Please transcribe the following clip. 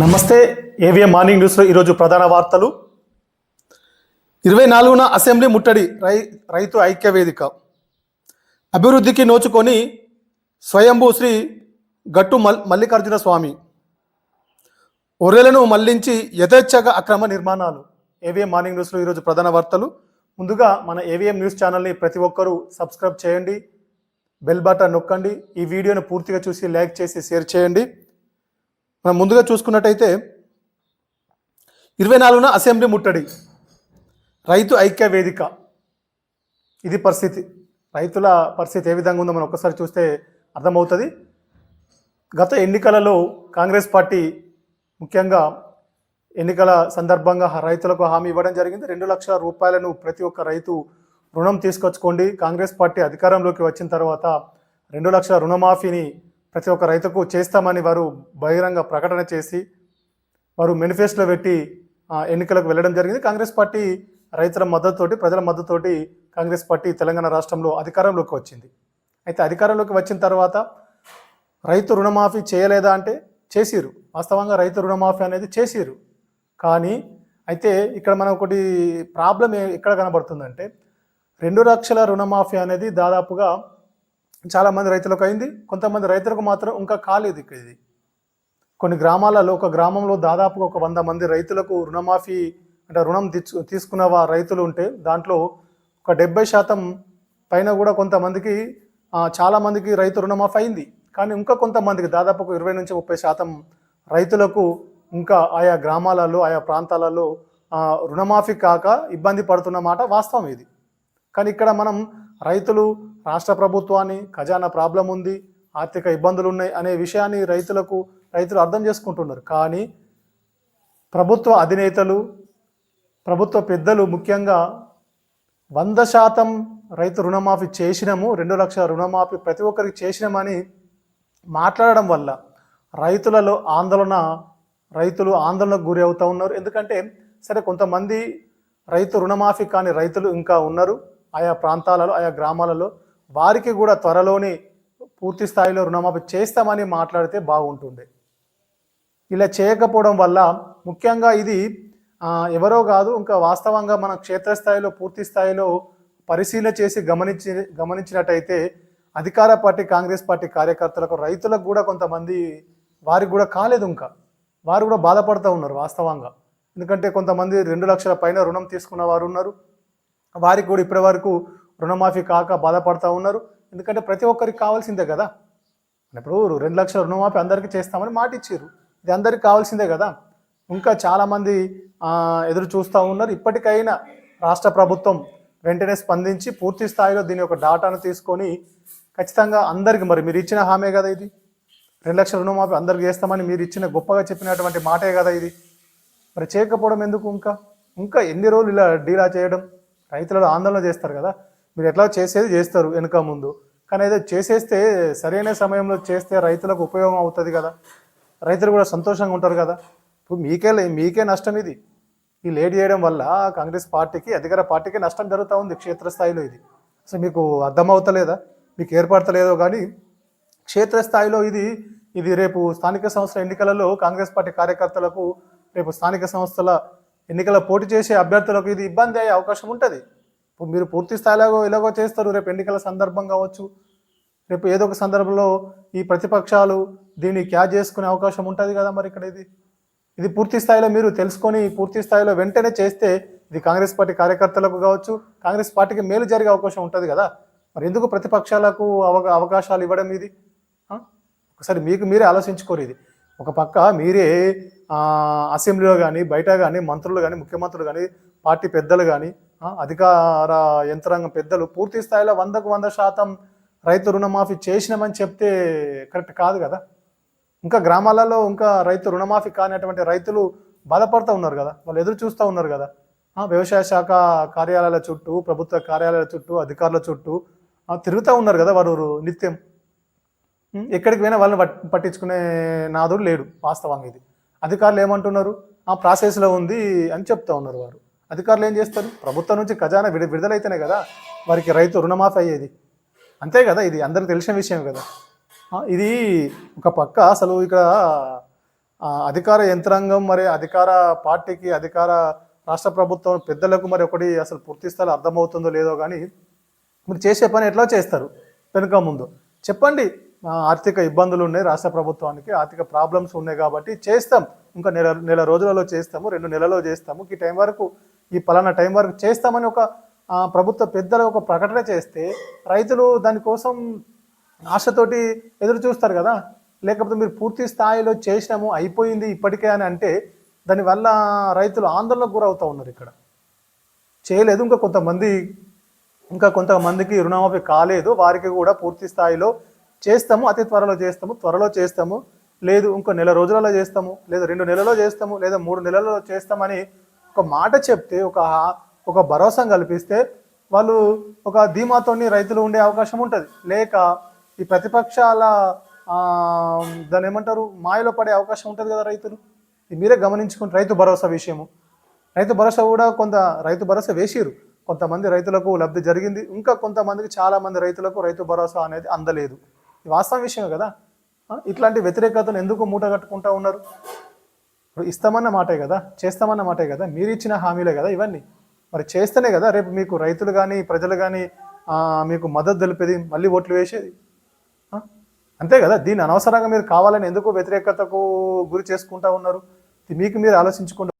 నమస్తే AVM morning న్యూస్లో ఈరోజు ప్రధాన వార్తలు. ఇరవై నాలుగున అసెంబ్లీ ముట్టడి రై రైతు ఐక్య వేదిక అభివృద్ధికి నోచుకొని స్వయంభూ శ్రీ గట్టు మల్ మల్లికార్జున స్వామి. ఒర్రెలను మళ్ళించి యథేచ్ఛగా అక్రమ నిర్మాణాలు. ఏవిఎం మార్నింగ్ న్యూస్లో ఈరోజు ప్రధాన వార్తలు. ముందుగా మన ఏవిఎం న్యూస్ ఛానల్ని ప్రతి ఒక్కరూ సబ్స్క్రైబ్ చేయండి. బెల్ బటన్ నొక్కండి. ఈ వీడియోను పూర్తిగా చూసి లైక్ చేసి షేర్ చేయండి. మనం ముందుగా చూసుకున్నట్టయితే ఇరవై నాలుగున అసెంబ్లీ ముట్టడి. రైతు ఐక్య వేదిక. ఇది పరిస్థితి. రైతుల పరిస్థితి ఏ విధంగా ఉందో మనం ఒక్కసారి చూస్తే అర్థమవుతుంది. గత ఎన్నికలలో కాంగ్రెస్ పార్టీ ముఖ్యంగా ఎన్నికల సందర్భంగా రైతులకు హామీ ఇవ్వడం జరిగింది. రెండు లక్షల రూపాయలను ప్రతి ఒక్క రైతు రుణం తీసుకొచ్చుకోండి. కాంగ్రెస్ పార్టీ అధికారంలోకి వచ్చిన తర్వాత రెండు లక్షల రుణమాఫీని ప్రతి ఒక్క రైతుకు చేస్తామని వారు బహిరంగ ప్రకటన చేసి వారు మేనిఫెస్టోలో పెట్టి ఎన్నికలకు వెళ్ళడం జరిగింది. కాంగ్రెస్ పార్టీ రైతుల మద్దతుతోటి ప్రజల మద్దతుతోటి కాంగ్రెస్ పార్టీ తెలంగాణ రాష్ట్రంలో అధికారంలోకి వచ్చింది. అయితే అధికారంలోకి వచ్చిన తర్వాత రైతు రుణమాఫీ చేయలేదా అంటే చేసిరు వాస్తవంగా రైతు రుణమాఫీ అనేది చేసిరు కానీ అయితే ఇక్కడ మనం ఒకటి ప్రాబ్లం ఎక్కడ కనబడుతుందంటే రెండు లక్షల రుణమాఫీ అనేది దాదాపుగా చాలామంది రైతులకు అయింది కొంతమంది రైతులకు మాత్రం ఇంకా కాలేదు ఇది. కొన్ని గ్రామాలలో ఒక గ్రామంలో దాదాపుగా ఒక వంద మంది రైతులకు రుణమాఫీ అంటే రుణం తెచ్చు తీసుకున్న రైతులు ఉంటే దాంట్లో ఒక డెబ్బై శాతం పైన కూడా కొంతమందికి చాలామందికి రైతు రుణమాఫీ అయింది. కానీ ఇంకా కొంతమందికి దాదాపు ఒక ఇరవై నుంచి ముప్పై శాతం రైతులకు ఇంకా ఆయా గ్రామాలలో ఆయా ప్రాంతాలలో రుణమాఫీ కాక ఇబ్బంది పడుతున్న మాట వాస్తవం ఇది. కానీ ఇక్కడ మనం రైతులు రాష్ట్ర ప్రభుత్వాన్ని ఖజానా ప్రాబ్లం ఉంది ఆర్థిక ఇబ్బందులు ఉన్నాయి అనే విషయాన్ని రైతులకు రైతులు అర్థం చేసుకుంటున్నారు. కానీ ప్రభుత్వ అధినేతలు ప్రభుత్వ పెద్దలు ముఖ్యంగా వంద శాతం రైతు రుణమాఫీ చేసినాము రెండు లక్షల రుణమాఫీ ప్రతి ఒక్కరికి చేసినామని మాట్లాడడం వల్ల రైతులలో ఆందోళన రైతులు ఆందోళనకు గురి అవుతూ ఉన్నారు. ఎందుకంటే సరే కొంతమంది రైతు రుణమాఫీ కాని రైతులు ఇంకా ఉన్నారు. ఆయా ప్రాంతాలలో ఆయా గ్రామాలలో వారికి కూడా త్వరలోనే పూర్తి స్థాయిలో రుణమాఫీ చేస్తామని మాట్లాడితే బాగుంటుండే. ఇలా చేయకపోవడం వల్ల ముఖ్యంగా ఇది ఎవరో కాదు ఇంకా వాస్తవంగా మన క్షేత్రస్థాయిలో పూర్తి స్థాయిలో పరిశీలన చేసి గమనించి గమనించినట్టయితే అధికార పార్టీ కాంగ్రెస్ పార్టీ కార్యకర్తలకు రైతులకు కూడా కొంతమంది వారికి కూడా కాలేదు ఇంకా. వారు కూడా బాధపడుతూ ఉన్నారు వాస్తవంగా. ఎందుకంటే కొంతమంది రెండు లక్షల పైన రుణం తీసుకున్న వారు ఉన్నారు. వారికి కూడా ఇప్పటివరకు రుణమాఫీ కాక బాధపడుతూ ఉన్నారు. ఎందుకంటే ప్రతి ఒక్కరికి కావాల్సిందే కదా. ఇప్పుడు రెండు లక్షల రుణమాఫీ అందరికీ చేస్తామని మాట ఇచ్చారు ఇది అందరికీ కావాల్సిందే కదా. ఇంకా చాలామంది ఎదురు చూస్తూ ఉన్నారు. ఇప్పటికైనా రాష్ట్ర ప్రభుత్వం వెంటనే స్పందించి పూర్తి స్థాయిలో దీని యొక్క డాటాను తీసుకొని ఖచ్చితంగా అందరికి మరి మీరు ఇచ్చిన హామీ కదా ఇది. రెండు లక్షల రుణమాఫీ అందరికి చేస్తామని మీరు ఇచ్చిన గొప్పగా చెప్పినటువంటి మాటే కదా ఇది. మరి చేయకపోవడం ఎందుకు ఇంకా? ఇంకా ఎన్ని రోజులు ఇలా డీలా చేయడం? రైతులలో ఆందోళన చేస్తారు కదా. మీరు ఎట్లా చేసేది చేస్తారు వెనుక ముందు. కానీ అయితే చేసేస్తే సరైన సమయంలో చేస్తే రైతులకు ఉపయోగం అవుతుంది కదా. రైతులు కూడా సంతోషంగా ఉంటారు కదా. ఇప్పుడు మీకే లే- మీకే నష్టం ఇది. ఈ లేట్ చేయడం వల్ల కాంగ్రెస్ పార్టీకి అధికార పార్టీకి నష్టం జరుగుతూ ఉంది క్షేత్రస్థాయిలో ఇది. అసలు మీకు అర్థమవుతలేదా? మీకు ఏర్పడతలేదో కానీ క్షేత్రస్థాయిలో ఇది ఇది రేపు స్థానిక సంస్థల ఎన్నికలలో కాంగ్రెస్ పార్టీ కార్యకర్తలకు రేపు స్థానిక సంస్థల ఎన్నికల పోటీ చేసే అభ్యర్థులకు ఇది ఇబ్బంది అయ్యే అవకాశం ఉంటుంది. మీరు పూర్తి స్థాయిలో ఎలాగో చేస్తారు. రేపు ఎన్నికల సందర్భం కావచ్చు రేపు ఏదో ఒక సందర్భంలో ఈ ప్రతిపక్షాలు దీన్ని క్యాచ్ చేసుకునే అవకాశం ఉంటుంది కదా మరి ఇక్కడ ఇది. ఇది పూర్తి స్థాయిలో మీరు తెలుసుకొని పూర్తి స్థాయిలో వెంటనే చేస్తే ఇది కాంగ్రెస్ పార్టీ కార్యకర్తలకు కావచ్చు కాంగ్రెస్ పార్టీకి మేలు జరిగే అవకాశం ఉంటుంది కదా. మరి ఎందుకు ప్రతిపక్షాలకు అవక అవకాశాలు ఇవ్వడం ఇది? ఒకసారి మీకు మీరే ఆలోచించుకోరు ఇది. ఒక పక్క మీరే అసెంబ్లీలో కానీ బయట కానీ మంత్రులు కానీ ముఖ్యమంత్రులు కానీ పార్టీ పెద్దలు కానీ అధికార యంత్రాంగం పెద్దలు పూర్తి స్థాయిలో వందకు వంద శాతం రైతు రుణమాఫీ చేసినామని చెప్తే కరెక్ట్ కాదు కదా? ఇంకా గ్రామాలలో ఇంకా రైతు రుణమాఫీ కానిటువంటి రైతులు బాధపడుతూ ఉన్నారు కదా? వాళ్ళు ఎదురు చూస్తూ ఉన్నారు కదా? వ్యవసాయ శాఖ కార్యాలయాల చుట్టూ ప్రభుత్వ కార్యాలయాల చుట్టూ అధికారుల చుట్టూ తిరుగుతూ ఉన్నారు కదా వారు నిత్యం. ఎక్కడికి పోయినా వాళ్ళని పట్- పట్టించుకునే నాదుడు లేడు వాస్తవంగా ఇది. అధికారులు ఏమంటున్నారు? ఆ ప్రాసెస్లో ఉంది అని చెప్తా ఉన్నారు వారు. అధికారులు ఏం చేస్తారు? ప్రభుత్వం నుంచి ఖజానా విడు విడుదలైతేనే కదా వారికి రైతు రుణమాఫీ అయ్యేది. అంతే కదా? ఇది అందరికి తెలిసిన విషయం కదా. ఇది ఒక పక్క అసలు ఇక్కడ అధికార యంత్రాంగం మరి అధికార పార్టీకి అధికార రాష్ట్ర ప్రభుత్వం పెద్దలకు మరి ఒకటి అసలు పూర్తి స్థాయిలో అర్థమవుతుందో లేదో కానీ మీరు చేసే పని ఎట్లా చేస్తారు? వెనుక ముందు. చెప్పండి. ఆర్థిక ఇబ్బందులు ఉన్నాయి రాష్ట్ర ప్రభుత్వానికి ఆర్థిక ప్రాబ్లమ్స్ ఉన్నాయి కాబట్టి చేస్తాం. ఇంకా నెల నెల రోజులలో చేస్తాము రెండు నెలలో చేస్తాము. ఈ టైం వరకు ఈ పలానా టైం వరకు చేస్తామని ఒక ప్రభుత్వ పెద్దలు ఒక ప్రకటన చేస్తే రైతులు దానికోసం ఆశతోటి ఎదురు చూస్తారు కదా. లేకపోతే మీరు పూర్తి స్థాయిలో చేసినాము అయిపోయింది ఇప్పటికే అని అంటే దానివల్ల రైతులు ఆందోళనకు గురవుతూ ఉన్నారు ఇక్కడ. చేయలేదు ఇంకా కొంతమంది ఇంకా కొంతమందికి రుణమాఫీ కాలేదు వారికి కూడా పూర్తి స్థాయిలో చేస్తాము అతి త్వరలో చేస్తాము త్వరలో చేస్తాము లేదు ఇంకో నెల రోజులలో చేస్తాము లేదా రెండు నెలలో చేస్తాము లేదా మూడు నెలలలో చేస్తామని ఒక మాట చెప్తే ఒక ఒక భరోసా కల్పిస్తే వాళ్ళు ఒక ధీమాతోని రైతులు ఉండే అవకాశం ఉంటుంది. లేక ఈ ప్రతిపక్షాల దాని ఏమంటారు మాయలో పడే అవకాశం ఉంటుంది కదా రైతులు. ఇది మీరే గమనించుకుంటే రైతు భరోసా విషయము. రైతు భరోసా కూడా కొంత రైతు భరోసా వేసిరు కొంతమంది రైతులకు లబ్ధి జరిగింది. ఇంకా కొంతమందికి చాలామంది రైతులకు రైతు భరోసా అనేది అందలేదు. వాస్తవ విషయమే కదా? ఇట్లాంటి వ్యతిరేకతను ఎందుకు మూట కట్టుకుంటా ఉన్నారు? ఇప్పుడు ఇస్తామన్న మాటే కదా చేస్తామన్న మాటే కదా మీరు ఇచ్చిన హామీలే కదా ఇవన్నీ. మరి చేస్తేనే కదా రేపు మీకు రైతులు కానీ ప్రజలు కానీ మీకు మద్దతు తెలిపేది మళ్ళీ ఓట్లు వేసేది. అంతే కదా దీన్ని అనవసరంగా మీరు కావాలని ఎందుకు వ్యతిరేకతకు గురి చేసుకుంటా ఉన్నారు? ఇది మీకు మీరు ఆలోచించుకుంటూ